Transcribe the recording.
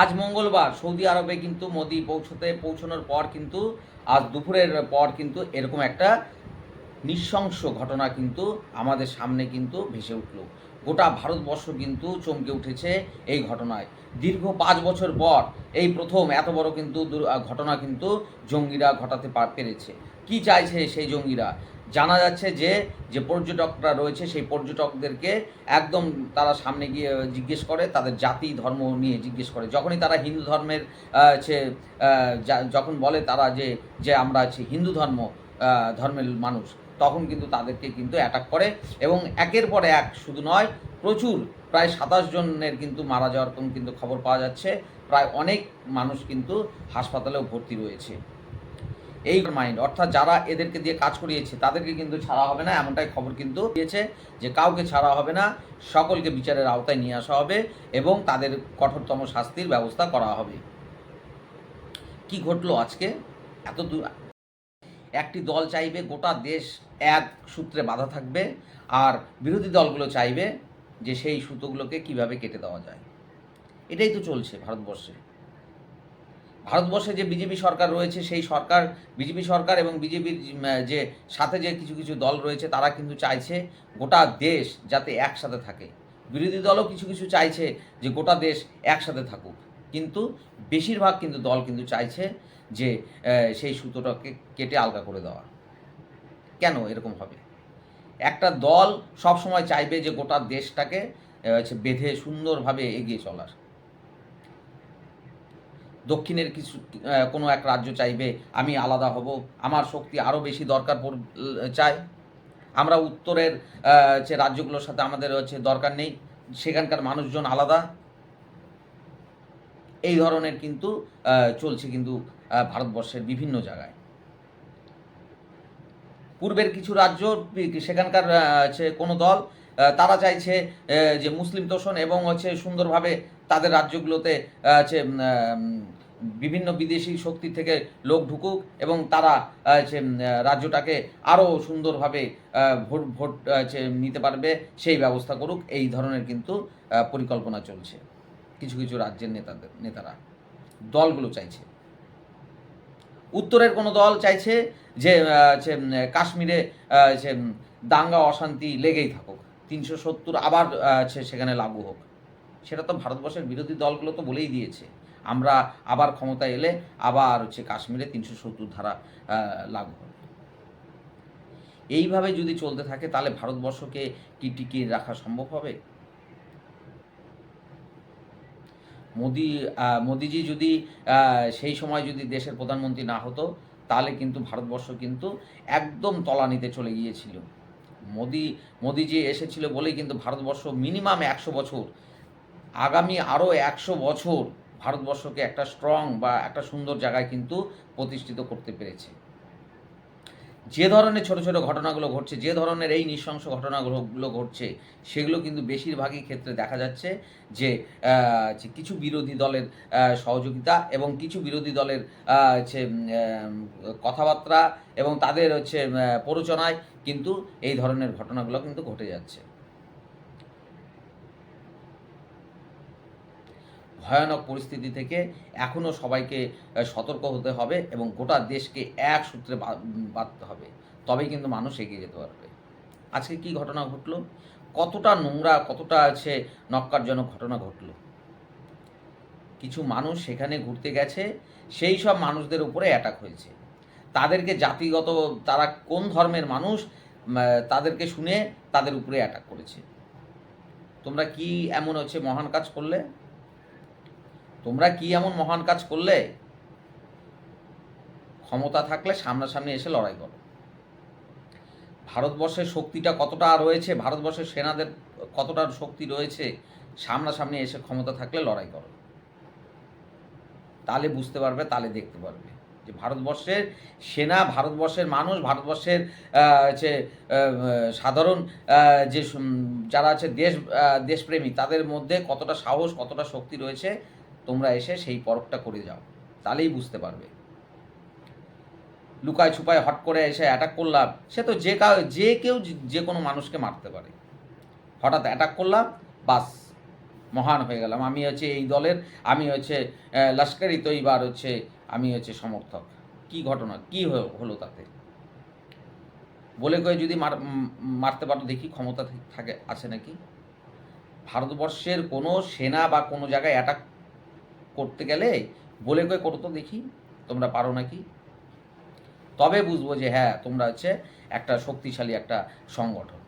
আজ মঙ্গলবার সৌদি আরবে কিন্তু মোদি পৌঁছতে, পৌঁছানোর পর কিন্তু, আজ দুপুরের পর কিন্তু এরকম একটা নৃশংস ঘটনা কিন্তু আমাদের সামনে কিন্তু ভেসে উঠল। গোটা ভারতবর্ষ কিন্তু চমকে উঠেছে এই ঘটনায়। দীর্ঘ পাঁচ বছর পর এই প্রথম এত বড় কিন্তু ঘটনা কিন্তু জঙ্গিরা ঘটাতে পেরেছে। কি চাইছে সেই জঙ্গিরা? জানা যাচ্ছে যে যে পর্যটকরা রয়েছে, সেই পর্যটকদেরকে একদম তারা সামনে গিয়ে জিজ্ঞেস করে, তাদের জাতি, ধর্ম নিয়ে জিজ্ঞেস করে। যখনই তারা হিন্দু ধর্মের হচ্ছে যখন বলে তারা যে যে আমরা আছি হিন্দু ধর্ম ধর্মের মানুষ, তখন কিন্তু তাদেরকে কিন্তু অ্যাটাক করে এবং একের পর এক শুধু নয়, প্রচুর, প্রায় সাতাশ জনের কিন্তু মারা যাওয়ার কোন কিন্তু খবর পাওয়া যাচ্ছে। প্রায় অনেক মানুষ কিন্তু হাসপাতালেও ভর্তি রয়েছে। এই মাইন্ড অর্থাৎ যারা এদেরকে দিয়ে কাজ করিয়েছে, তাদেরকে কিন্তু ছাড়া হবে না, এমনটাই খবর কিন্তু দিয়েছে যে কাউকে ছাড়া হবে না, সকলকে বিচারের আওতায় নিয়ে আসা হবে এবং তাদের কঠোরতম শাস্তির ব্যবস্থা করা হবে। কি ঘটলো আজকে? এত দূর, একটি দল চাইবে গোটা দেশ এক সূত্রে বাধা থাকবে আর বিরোধী দলগুলো চাইবে যে সেই সুতোগুলোকে কীভাবে কেটে দেওয়া যায়। এটাই তো চলছে ভারতবর্ষে। ভারতবর্ষে যে বিজেপি সরকার রয়েছে, সেই সরকার, বিজেপি সরকার এবং বিজেপির যে সাথে যে কিছু কিছু দল রয়েছে, তারা কিন্তু চাইছে গোটা দেশ যাতে একসাথে থাকে। বিরোধী দলও কিছু কিছু চাইছে যে গোটা দেশ একসাথে থাকুক। কিন্তু বেশিরভাগ কিন্তু দল কিন্তু চাইছে যে সেই সুতোটাকে কেটে আলগা করে দেওয়া। কেন এরকম হবে? একটা দল সব সময় চাইবে যে গোটা দেশটাকে বেঁধে সুন্দরভাবে এগিয়ে চলার। দক্ষিণের কিছু কোনো এক রাজ্য চাইবে, আমি আলাদা হব। আমার শক্তি আরও বেশি দরকার চাই। আমরা উত্তরের যে রাজ্যগুলোর সাথে আমাদের হচ্ছে দরকার নেই, সেখানকার মানুষজন আলাদা। এই ধরনের কিন্তু চলছে কিন্তু ভারতবর্ষের বিভিন্ন জায়গায়। পূর্বের কিছু রাজ্য, সেখানকার কোনো দল তারা চাইছে যে মুসলিম তোষণ এবং হচ্ছে সুন্দরভাবে তাদের রাজ্যগুলোতে হচ্ছে বিভিন্ন বিদেশি শক্তি থেকে লোক ঢুকুক এবং তারা হচ্ছে রাজ্যটাকে আরও সুন্দরভাবে ভোট ভোট নিতে পারবে, সেই ব্যবস্থা করুক, এই ধরনের কিন্তু পরিকল্পনা চলছে। কিছু কিছু রাজ্যের নেতাদের, নেতারা, দলগুলো চাইছে। উত্তরের কোনো দল চাইছে যে কাশ্মীরে দাঙ্গা, অশান্তি লেগেই থাকুক। তিনশো সত্তর আবার সেখানে লাগু হোক। সেটা তো ভারতবর্ষের বিরোধী দলগুলো তো বলেই দিয়েছে। আমরা আবার ক্ষমতায় এলে আবার হচ্ছে কাশ্মীরে তিনশো সত্তর ধারা লাগু হবে। এইভাবে যদি চলতে থাকে, তাহলে ভারতবর্ষকে কি টিকিয়ে রাখা সম্ভব হবে? মোদি মোদিজি যদি সেই সময় যদি দেশের প্রধানমন্ত্রী না হতো, তাহলে কিন্তু ভারতবর্ষ কিন্তু একদম তলানিতে চলে গিয়েছিল। মোদি, মোদিজি এসেছিল বলেই কিন্তু ভারতবর্ষ মিনিমাম একশো বছর। আগামী আরও একশো বছর ভারতবর্ষকে একটা স্ট্রং বা একটা সুন্দর জায়গায় কিন্তু প্রতিষ্ঠিত করতে পেরেছে। যে ধরনের ছোট ছোট ঘটনাগুলো ঘটছে, যে ধরনের এই নৃশংস ঘটনাগুলো ঘটছে, সেগুলো কিন্তু বেশিরভাগই ক্ষেত্রে দেখা যাচ্ছে যে কিছু বিরোধী দলের সহযোগিতা এবং কিছু বিরোধী দলের হচ্ছে কথাবার্তা এবং তাদের হচ্ছে প্ররোচনায় কিন্তু এই ধরনের ঘটনাগুলো কিন্তু ঘটে যাচ্ছে। ভয়ানক পরিস্থিতি থেকে এখনও সবাইকে সতর্ক হতে হবে এবং গোটা দেশকে এক সূত্রে বাঁধতে হবে। তবেই কিন্তু মানুষ এগিয়ে যেতে পারবে। আজকে কি ঘটনা ঘটলো? কতটা নোংরা, কতটা আছে নক্কারজনক ঘটনা ঘটলো? কিছু মানুষ সেখানে ঘুরতে গেছে, সেই সব মানুষদের উপরে অ্যাটাক হয়েছে। তাদেরকে জাতিগত, তারা কোন ধর্মের মানুষ তাদেরকে শুনে তাদের উপরে অ্যাটাক করেছে। তোমরা কি এমন হচ্ছে মহান কাজ করলে? তোমরা কি এমন মহান কাজ করলে? ক্ষমতা থাকলে সামনাসামনি এসে লড়াই করো। ভারতবর্ষের শক্তিটা কতটা রয়েছে, ভারতবর্ষের সেনাদের কতটা শক্তি রয়েছে, সামনাসামনি এসে ক্ষমতা থাকলে লড়াই করো। তাহলে বুঝতে পারবে তাহলে দেখতে পারবে যে ভারতবর্ষের সেনা, ভারতবর্ষের মানুষ, ভারতবর্ষের হচ্ছে সাধারণ যে যারা আছে দেশ দেশপ্রেমী, তাদের মধ্যে কতটা সাহস, কতটা শক্তি রয়েছে তোমরা এসে সেই পরখটা করে যাও, তাহলেই বুঝতে পারবে। লুকায় ছুপায় হট করে এসে অ্যাটাক করলাম, সে তো যে কা, যে কেউ যে- কোনো মানুষকে মারতে পারে। হঠাৎ অ্যাটাক করলাম, বাস, মহান হয়ে গেলাম। আমি হচ্ছে এই দলের, আমি হচ্ছে লস্করি তৈবার হচ্ছে, আমি হচ্ছে সমর্থক। কি ঘটনা, কি হলো তাতে? বলে কয়ে যদি মার মারতে পারো, দেখি ক্ষমতা থাকে, আছে নাকি? ভারতবর্ষের কোনো সেনা বা কোনো জায়গায় অ্যাটাক করতে গেলে বলে কয়ে করতো দেখি, তোমরা পারো নাকি? তবে বুঝব যে হ্যাঁ তোমরা হচ্ছে একটা শক্তিশালী একটা সংগঠন।